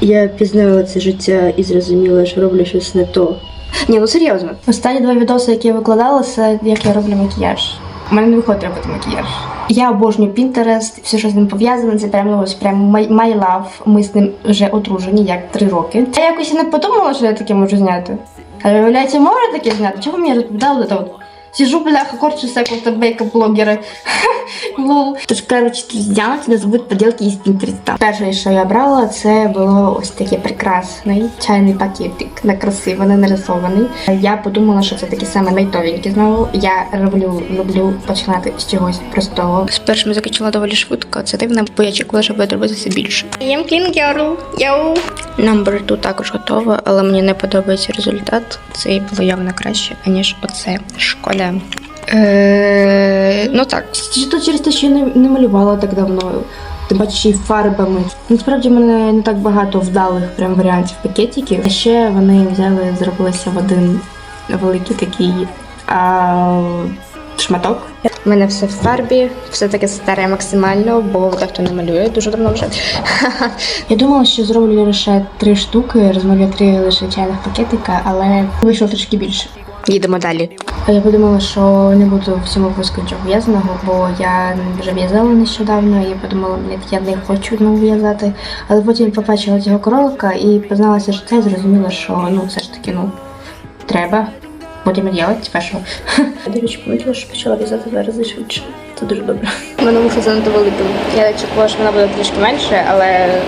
Я пізнала це життя і зрозуміла, що роблю щось не то. Ні, ну серйозно. Останні два відоси, які я викладала, це як я роблю макіяж. У мене не виходить робити макіяж. Я обожнюю Pinterest, все, що з ним пов'язане, це прям ну, ось прям my, my. Ми з ним вже одружені як три роки. Я якось і не подумала, що я таке можу зняти. А виявляється, можна таке зняти? Чого мені розповідали от от? Сижу, бляха, корчу всякого мейкап блогера. Лол. Тож, коротше, друзья, тебя зовут поделки из Pinterest. Перше, що я брала, це було ось такий прекрасний чайний пакетик, на красиво, не нарисований. Я подумала, що це такі саме найтовенькі знову. Я люблю, люблю починати з чогось простого. З першим закінчила доволі швидко. Це дивно, бо я чекала, що буде робитися більше. I'm clean girl. Number 2 також готова, але мені не подобається результат. Це було явно краще, аніж оце. Шкода. Е, ну так, Чи то через те, що я не, не малювала так давно. Ти бачиш і фарбами. Насправді в мене не так багато вдалих прям варіантів пакетиків. А ще вони взяли, зробилися в один великий такий а, шматок. у мене все в фарбі, все таке старе максимально, бо дехто не малює дуже давно вже. Я думала, що зроблю лише три штуки, розмовлю три лише чайних пакетика, але вийшло трішки більше. Їдемо далі. Я подумала, що не буду в цьому випуску нічого в'язаного, бо я вже в'язала нещодавно, і я подумала, блін, я не хочу знову в'язати. Але потім побачила цього кролика і позналася, що це і зрозуміла, що ну все ж таки ну треба. Будемо робити першого. До речі, помітила, що почала в'язати два рази швидше. Це дуже добре. Мене вуха занадто велике. Я очікувала, що вона буде трішки менше, але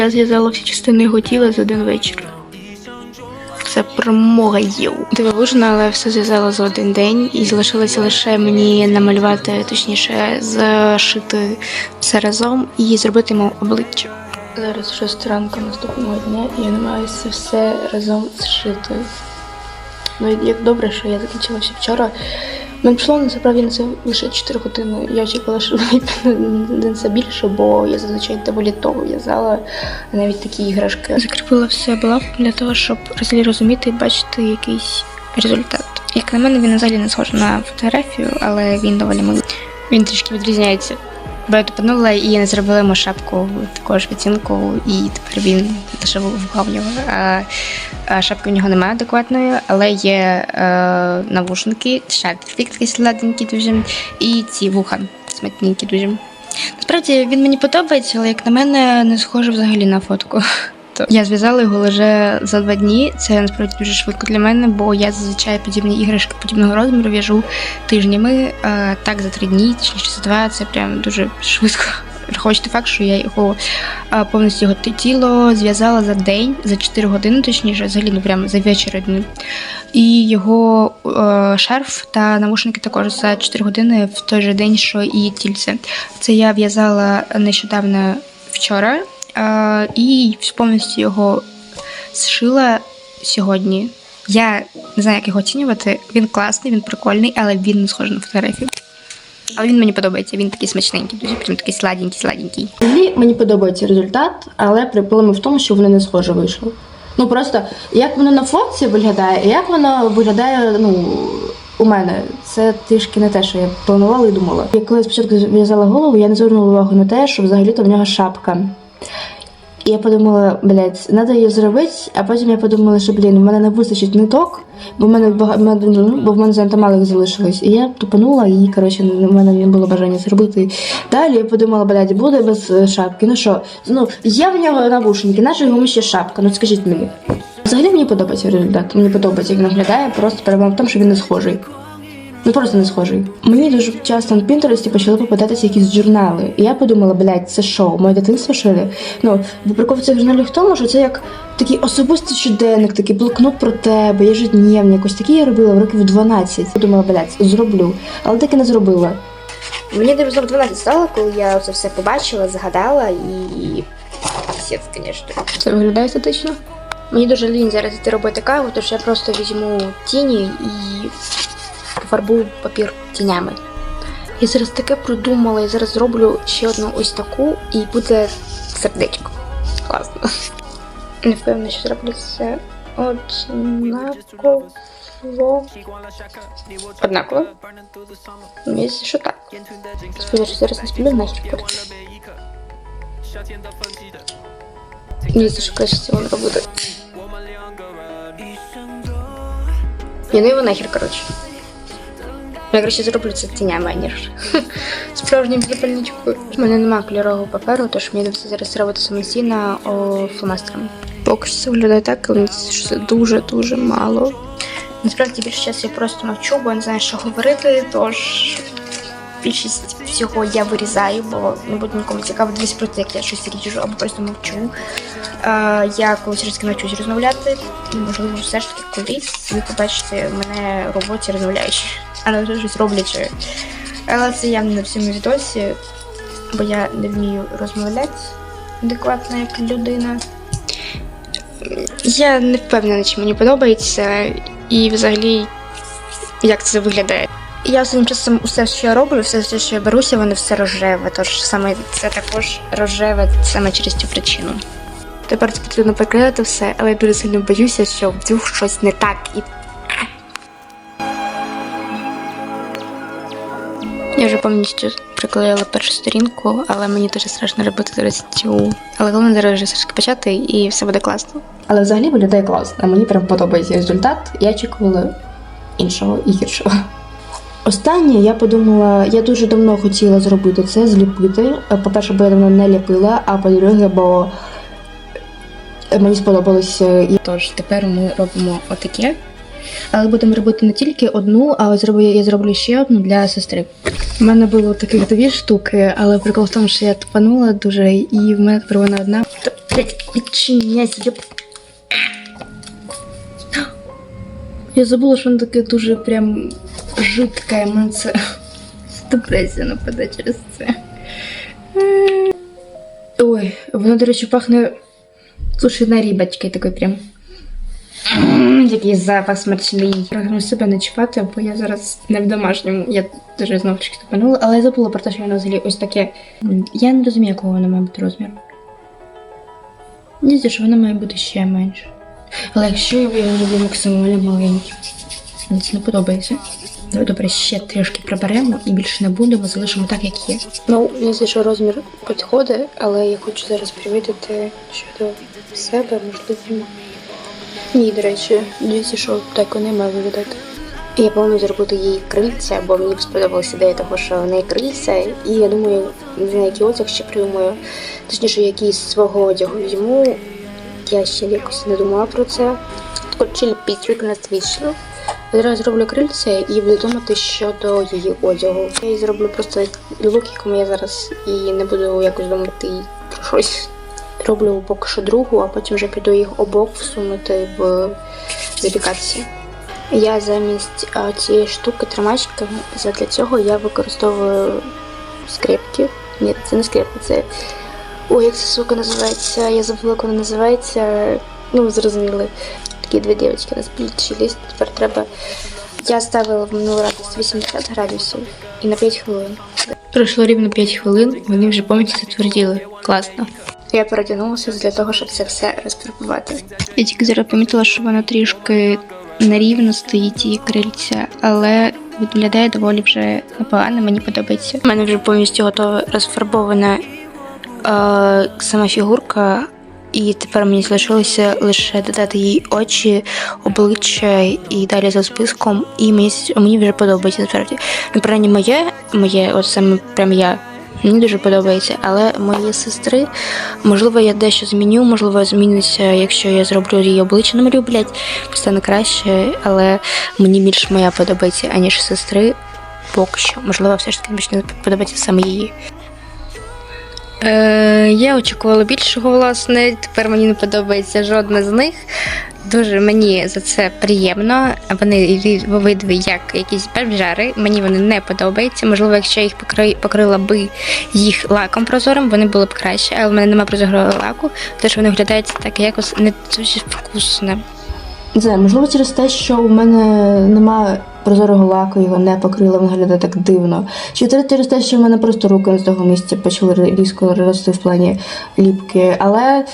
Я зв'язала всі частини його тіла за один вечір. Це промога єу. дивовижно, але все зв'язала за один день і залишилося лише мені намалювати, точніше, зшити все разом і зробити йому обличчя. Зараз 6 ранку наступного дня і я намагаюся все разом зшити. Ну як добре, що я закінчила ще вчора. Мене пішло насправді на це лише 4 години. Я очікувала, що на це більше, бо я зазвичай доволі того в'язала навіть такі іграшки. Закріпила все булавком для того, щоб взагалі розуміти і бачити якийсь результат. Як на мене, він взагалі не схожий на фотографію, але він доволі милий. Він трішки відрізняється. Тупанула і не зробила йому шапку також відцінку, і тепер він лише а шапки в нього немає адекватної, але є е, навушники, шапки такий сладенький дуже, і ці вуха смачненькі дуже. Насправді він мені подобається, але як на мене, не схоже взагалі на фотку. То Я зв'язала його лише за два дні. Це насправді дуже швидко для мене, бо я зазвичай подібні іграшки подібного розміру в'яжу тижнями. А так за три дні, точніше за два, це прям дуже швидко. Враховуючи факт, що я його а, повністю його тіло зв'язала за день, за 4 години, точніше, взагалі ну прям за вечір один. І його е, шарф та навушники також за 4 години в той же день, що і тільце. Це я в'язала нещодавно вчора е, і повністю його зшила сьогодні. Я не знаю, як його оцінювати. Він класний, він прикольний, але він не схожий на фотографію. Але він мені подобається, він такий смачненький, дуже прям такий сладенький, сладенький. Взагалі мені подобається результат, але проблема в тому, що воно не схоже вийшло. Ну просто як воно на фотці виглядає, і як воно виглядає, ну. У мене це трішки не те, що я планувала і думала. Я коли спочатку зв'язала голову, я не звернула увагу на те, що взагалі-то в нього шапка. І я подумала, блядь, треба її зробити, а потім я подумала, що блін, в мене не вистачить ниток, бо в мене ну, бо в мене занадто мало їх залишилось. І я тупанула і, коротше, в мене не було бажання зробити. Далі я подумала, блядь, буде без е, шапки. Ну що, ну є в нього навушники, наша йому ще шапка. Ну скажіть мені. Взагалі мені подобається результат. Мені подобається, як він виглядає, просто проблема в тому, що він не схожий. Ну просто не схожий. Мені дуже часто на Пінтересті почали попадатися якісь журнали. І я подумала, блядь, це що, моє дитинство що ли? Ну, прикол цих журналів в тому, що це як такий особистий щоденник, такий блокнот про тебе, ежедневник, якось такий я робила в років 12. Подумала, блядь, зроблю. Але так і не зробила. Мені десь 12 стало, коли я це все побачила, згадала і. Пісець, звісно. Це виглядає естетично. Мені дуже лінь зараз йти робити каву, тож я просто візьму тіні і пофарбую папір тінями. Я зараз таке продумала, я зараз зроблю ще одну ось таку і буде сердечко. Класно. Не впевнена, що зроблю це однаково. Однаково. Мені що так. Сподіваюся, що зараз не спілю нахер коротше. Ні, це ж краще цього не буде. Ні, ну його нахер, коротше. Я краще зроблю це тінями, ніж справжнім запальничкою. У мене немає кольорового паперу, тож мені доведеться зараз робити самостійно о, фломастером. Поки що це виглядає так, що це дуже-дуже мало. Насправді більше часу я просто мовчу, бо я не знаю, що говорити, тож більшість всього я вирізаю, бо не буде нікому цікаво дивись просто, як я щось ріжу або просто мовчу. Е, я колись трішки навчусь розмовляти, і можливо, все ж таки колись ви побачите мене в роботі розмовляючи, а не щось роблячи. Але це явно не в цьому відосі, бо я не вмію розмовляти адекватно як людина. Я не впевнена, чи мені подобається, і взагалі як це виглядає. Я останнім часом усе, що я роблю, все, все, що я беруся, воно все рожеве. Тож саме це також рожеве саме через цю причину. Тепер це потрібно приклеїти все, але я дуже сильно боюся, що вдруг щось не так і. Я вже повністю приклеїла першу сторінку, але мені дуже страшно робити зараз цю. Але головне зараз вже все ж почати і все буде класно. Але взагалі виглядає класно. Мені прям подобається результат. Я очікувала іншого і гіршого. Останнє я подумала, я дуже давно хотіла зробити це, зліпити. По-перше, бо я давно не ліпила, а по-друге, бо мені сподобалося і Тож тепер ми робимо отаке. Але будемо робити не тільки одну, а зроблю, я зроблю ще одну для сестри. У мене було таких дві штуки, але прикол в тому, що я тупанула дуже, і в мене тепер вона одна. Відчиняйся, я... Я забула, що воно таке дуже прям мене це депресія нападе через це. Ой, воно, до речі, пахне сушеной рибочкой такой прям. Який запах смачний. Прагну себе не чіпати, бо я зараз не в домашньому. Я дуже знову таки тупанула, але я забула про те, що воно взагалі ось таке. Я не розумію, якого воно має бути розміру. Дійсно, що воно має бути ще менше. Але якщо я його зроблю максимально маленьким, мені це не подобається. Давай добре, ще трішки приберемо і більше не будемо, залишимо так, як є. Ну, мені здається, розмір підходить, але я хочу зараз перевірити щодо себе, можливо. Ні, до речі, дивіться, що так не має виглядати. Я планую зробити їй крильця, бо мені сподобалася ідея того, що в неї крильця, і я думаю, знаю, який одяг ще придумаю. Точніше, якийсь свого одягу візьму. Я ще якось не думала про це. Коротше, підстрік у нас вийшло. Зараз зроблю крильця і буду думати щодо її одягу. Я їй зроблю просто лук, якому я зараз і не буду якось думати про щось. Роблю поки що другу, а потім вже піду їх обох всунути в делікації. Я замість цієї штуки тримачки, для цього я використовую скрепки. Ні, це не скрепки, це. Ой, як ця сука називається? Я забула, як вона називається. Ну, зрозуміли. Такі дві дівчатки у нас підчились. Тепер треба. Я ставила в минулий раз 80 градусів і на 5 хвилин. Пройшло рівно 5 хвилин, вони вже повністю затверділи. Класно. Я перетягнулася для того, щоб це все розфарбувати. Я тільки зараз помітила, що воно трішки нерівно стоїть її крильця, але виглядає доволі вже непогано, мені подобається. У мене вже повністю готова розфарбована е, сама фігурка, і тепер мені залишилося лише додати їй очі, обличчя і далі за списком. І мені, мені вже подобається насправді. Ну, принаймні моє, моє, от саме прям я. Мені дуже подобається, але мої сестри, можливо, я дещо зміню, можливо, зміниться, якщо я зроблю її обличчя намалю, блядь, стане краще, але мені більше моя подобається, аніж сестри. Поки що. Можливо, все ж таки почне подобається саме її. Е, я очікувала більшого, власне. Тепер мені не подобається жодна з них. Дуже мені за це приємно. Вони обидві як якісь бомжари. Мені вони не подобаються. Можливо, якщо я їх покрила би їх лаком прозорим, вони були б краще, але в мене немає прозорого лаку, тож вони виглядають так якось не дуже вкусно. Не можливо, через те, що у мене немає прозорого лаку, його не покрила, виглядає так дивно. Чи це через те, що в мене просто руки з того місця почали різко рости в плані ліпки. Але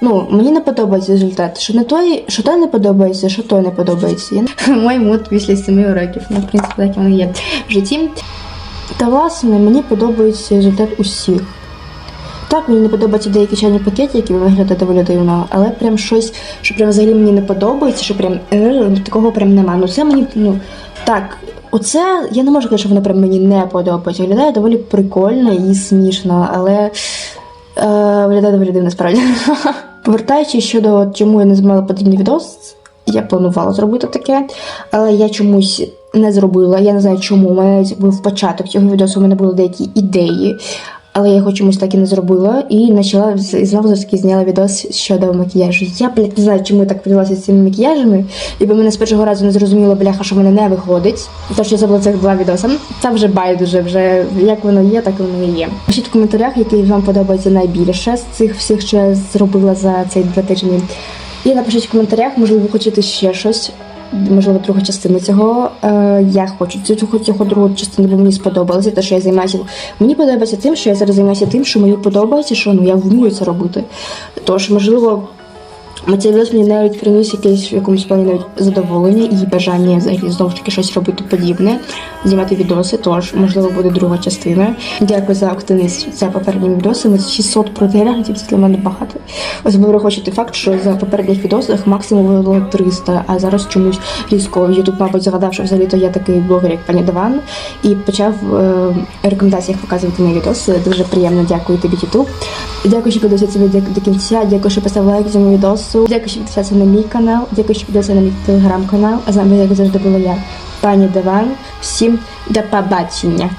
ну, мені не подобається результат. Що не той, що той не подобається, що той не подобається. Я... Мой мут після семи уроків. Ну, в принципі, так воно є в житті. Та власне мені подобається результат усіх. Так, мені не подобаються деякі чайні пакети, які виглядають доволі дивно, але прям щось, що прям взагалі мені не подобається, що прям е, такого прям нема. Ну це мені, ну так, оце я не можу сказати, що воно прям мені не подобається. Виглядає доволі прикольно і смішно, але е, виглядає доволі дивно справді. Повертаючись щодо чому я не знімала потрібний відос, я планувала зробити таке, але я чомусь не зробила. Я не знаю чому. У мене був початок цього відео, у мене були деякі ідеї. Але я його чомусь так і не зробила і почала і знову ж таки зняла відос щодо макіяжу. Я блядь, не знаю, чому я так повелася з цими макіяжами, і бо мене з першого разу не зрозуміло, бляха, що мене не виходить. Тож я забула цих два відоси. Це вже байдуже, вже як воно є, так воно і є. Пишіть в коментарях, який вам подобається найбільше з цих всіх, що я зробила за цей два тижні. І напишіть в коментарях, можливо, ви хочете ще щось. Можливо, другу частину цього. Е, я хочу цю- цього другу частину, бо мені сподобалося, те, що я займаюся. Мені подобається тим, що я зараз займаюся тим, що мені подобається, що ну я вмію це робити. Тож, можливо, відео мені навіть приніс якесь в якомусь плані навіть задоволення і бажання взагалі знову таки щось робити подібне, знімати відоси. Тож, можливо, буде друга частина. Дякую за активність за попередніми відосами. 600 переглядів це для мене багато. Особливо хочу той факт, що за попередніх відосах максимум було 300, а зараз чомусь різко YouTube, мабуть, згадав, що взагалі то я такий блогер, як пані Даван, і почав е, рекомендаціях показувати мої відоси. Дуже приємно дякую тобі, YouTube. Дякую, що подивився це до кінця. Дякую, що поставив лайк цьому відосу. Дякую, що підписався на мій канал. Дякую, що підписався на мій телеграм-канал. А з вами, як завжди, була я, пані Даван. Всім до побачення.